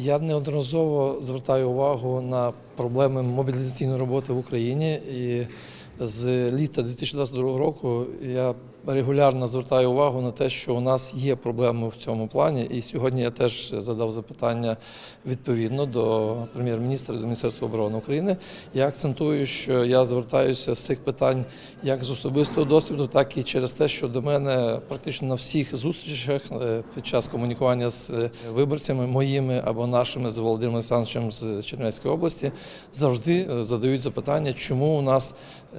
Я неодноразово звертаю увагу на проблеми мобілізаційної роботи в Україні. І з літа 2022 року я регулярно звертаю увагу на те, що у нас є проблеми в цьому плані. І сьогодні я теж задав запитання відповідно до прем'єр-міністра до Міністерства оборони України. Я акцентую, що я звертаюся з цих питань як з особистого досвіду, так і через те, що до мене практично на всіх зустрічах е, під час комунікування з е, виборцями моїми або нашими з Володимиром Олександровичем з Чернівецької області завжди е, задають запитання, чому у нас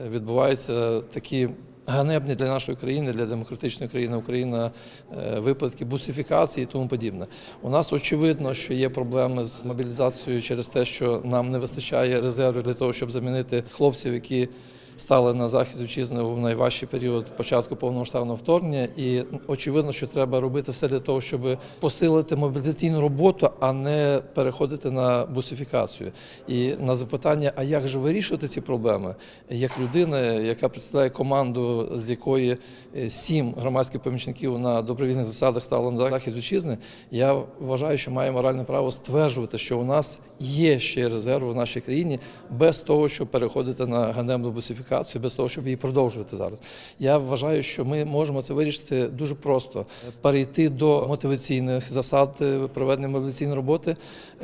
відбуваються такі. Ганебні для нашої країни, для демократичної країни Україна е, випадки бусифікації і тому подібне. У нас очевидно, що є проблеми з мобілізацією через те, що нам не вистачає резервів для того, щоб замінити хлопців, які стали на захист вітчизни в найважчий період початку повномасштабного вторгнення. І очевидно, що треба робити все для того, щоб посилити мобілізаційну роботу, а не переходити на бусифікацію. І на запитання, а як же вирішувати ці проблеми, як людина, яка представляє команду, з якої е, сім громадських помічників на добровільних засадах стало на захист вітчизни, я вважаю, що має моральне право стверджувати, що у нас є ще резерви в нашій країні без того, щоб переходити на ганебну бусифікацію, без того, щоб її продовжувати зараз. Я вважаю, що ми можемо це вирішити дуже просто: перейти до мотиваційних засад е, проведення мобілізаційної роботи,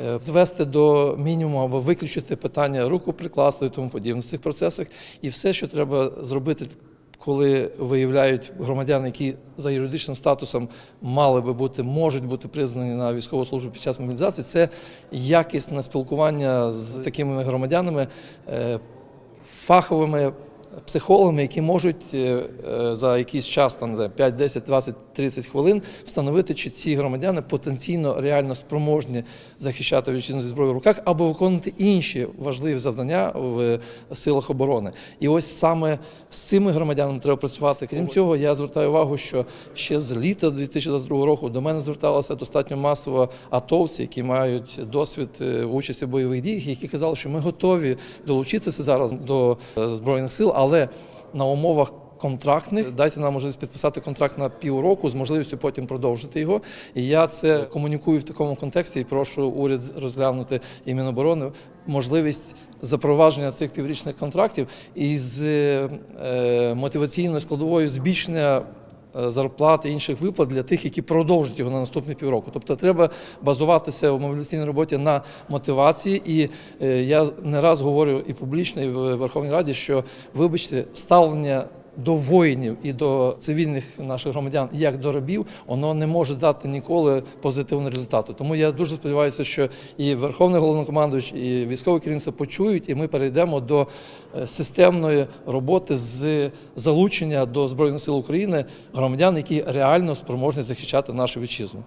е, звести до мінімуму або виключити питання руку прикласти і тому подібне в цих процесах, і все, що треба зробити. Коли виявляють громадян, які за юридичним статусом мали би бути, можуть бути признані на військову службу під час мобілізації, це якісне спілкування з такими громадянами, е, фаховими психологами, які можуть е, е, за якийсь час, там знаю, 5, 10, 20, 30 хвилин встановити, чи ці громадяни потенційно реально спроможні захищати вітчизну зі зброєю в руках або виконувати інші важливі завдання в силах оборони. І ось саме з цими громадянами треба працювати. Крім цього, я звертаю увагу, що ще з літа 2022 року до мене зверталися достатньо масово атовці, які мають досвід е, участі в бойових діях, які казали, що ми готові долучитися зараз до збройних сил, але на умовах. Контрактних дайте нам можливість підписати контракт на півроку з можливістю потім продовжити його. І я це комунікую в такому контексті і прошу уряд розглянути і Міноборони можливість запровадження цих піврічних контрактів із е, мотиваційною складовою збільшення. Е, Зарплат і інших виплат для тих, які продовжують його на наступні півроку. Тобто треба базуватися в мобілізаційній роботі на мотивації. І е, я не раз говорю і публічно, і в Верховній Раді, що вибачте, ставлення до воїнів і до цивільних наших громадян, як до рабів, воно не може дати ніколи позитивного результату. Тому я дуже сподіваюся, що і Верховний головнокомандуючий, і військове керівництво почують, і ми перейдемо до е, системної роботи з залучення до збройних сил України громадян, які реально спроможні захищати нашу вітчизну.